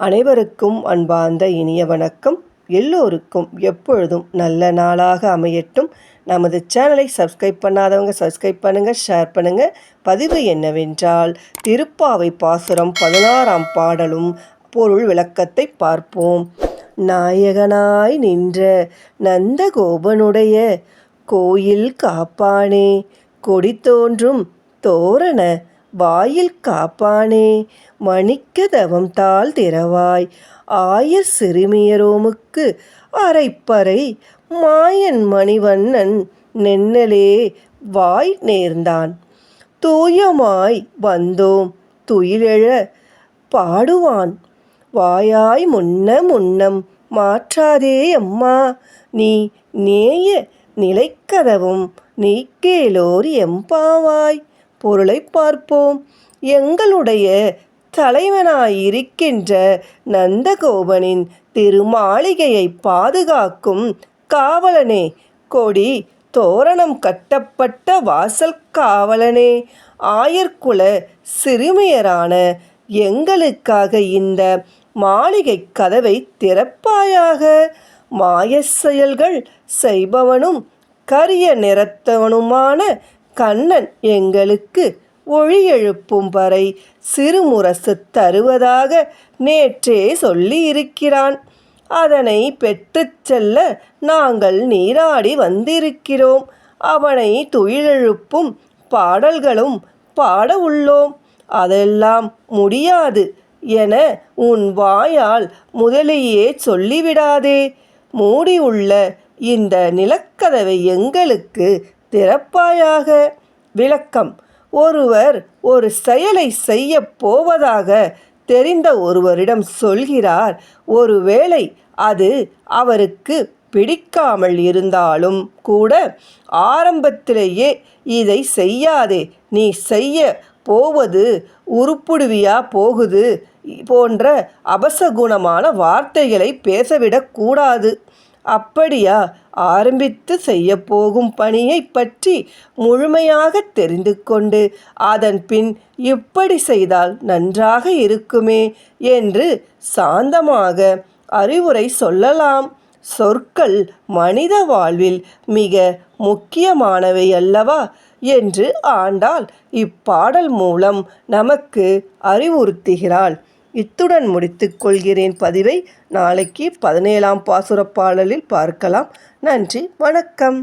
அனைவருக்கும் அன்பார்ந்த இனிய வணக்கம். எல்லோருக்கும் எப்பொழுதும் நல்ல நாளாக அமையட்டும். நமது சேனலை சப்ஸ்கிரைப் பண்ணாதவங்க சப்ஸ்கிரைப் பண்ணுங்கள் ஷேர் பண்ணுங்கள் பதிவு என்னவென்றால் திருப்பாவை பாசுரம் பதினாறாம் பாடலும் பொருள் விளக்கத்தை பார்ப்போம். நாயகனாய் நின்ற நந்தகோபனுடைய கோயில் காப்பானே கொடி தோன்றும் தோரண வாயில் காப்பானே மணிக்கதவம் தாழ் திறவாய். ஆயர் சிறுமியரோமுக்கு அரைப்பறை மாயன் மணிவண்ணன் நென்னலே வாய் நேர்ந்தான். தூயமாய் வந்தோம் துயிலெழ பாடுவான். வாயாய் முன்ன முன்னம் மாற்றாதே அம்மா நீ நேய நிலைக்கதவும் நீக்கேலோர் எம்பாவாய் பொருளை பார்ப்போம். எங்களுடைய தலைவனாயிருக்கின்ற நந்தகோபனின் திருமாளிகையை பாதுகாக்கும் காவலனே கொடி தோரணம் கட்டப்பட்ட வாசல் காவலனே. ஆயர்குல சிறுமியரான எங்களுக்காக இந்த மாளிகை கதவை திறப்பாயாக. மாய செயல்கள் செய்பவனும் கரிய நிறத்தவனுமான கண்ணன் எங்களுக்கு ஒளி எழுப்பும் வரை சிறுமுரசு தருவதாக நேற்றே சொல்லியிருக்கிறான். அதனை பெற்றுச் செல்ல நாங்கள் நீராடி வந்திருக்கிறோம். அவனை துயிலெழுப்பும் பாடல்களும் பாட உள்ளோம். அதெல்லாம் முடியாது என உன் வாயால் முதலியே சொல்லிவிடாதே. மூடியுள்ள இந்த நிலக்கதவை எங்களுக்கு திறப்பாயாக விளக்கம். ஒருவர் ஒரு செயலை செய்ய போவதாக தெரிந்த ஒருவரிடம் சொல்கிறார். ஒருவேளை அது அவருக்கு பிடிக்காமல் இருந்தாலும் கூட ஆரம்பத்திலேயே இதை செய்யாதே. நீ செய்ய போவது உருப்புடுவியா போகுது போன்ற அபசகுணமான வார்த்தைகளை பேசவிடக்கூடாது அப்படியா? ஆரம்பித்து செய்யப்போகும் பணியை பற்றி முழுமையாக தெரிந்து கொண்டு அதன் பின் இப்படி செய்தால் நன்றாக இருக்குமே என்று சாந்தமாக அறிவுரை சொல்லலாம். சொற்கள் மனித வாழ்வில் மிக முக்கியமானவை அல்லவா? என்று ஆண்டாள் இப்பாடல் மூலம் நமக்கு அறிவுறுத்துகிறாள். இத்துடன் முடித்துக் கொள்கிறேன் பதிவை. நாளைக்கு பதினேழாம் பாசுரப்பாடலில் பார்க்கலாம். நன்றி வணக்கம்.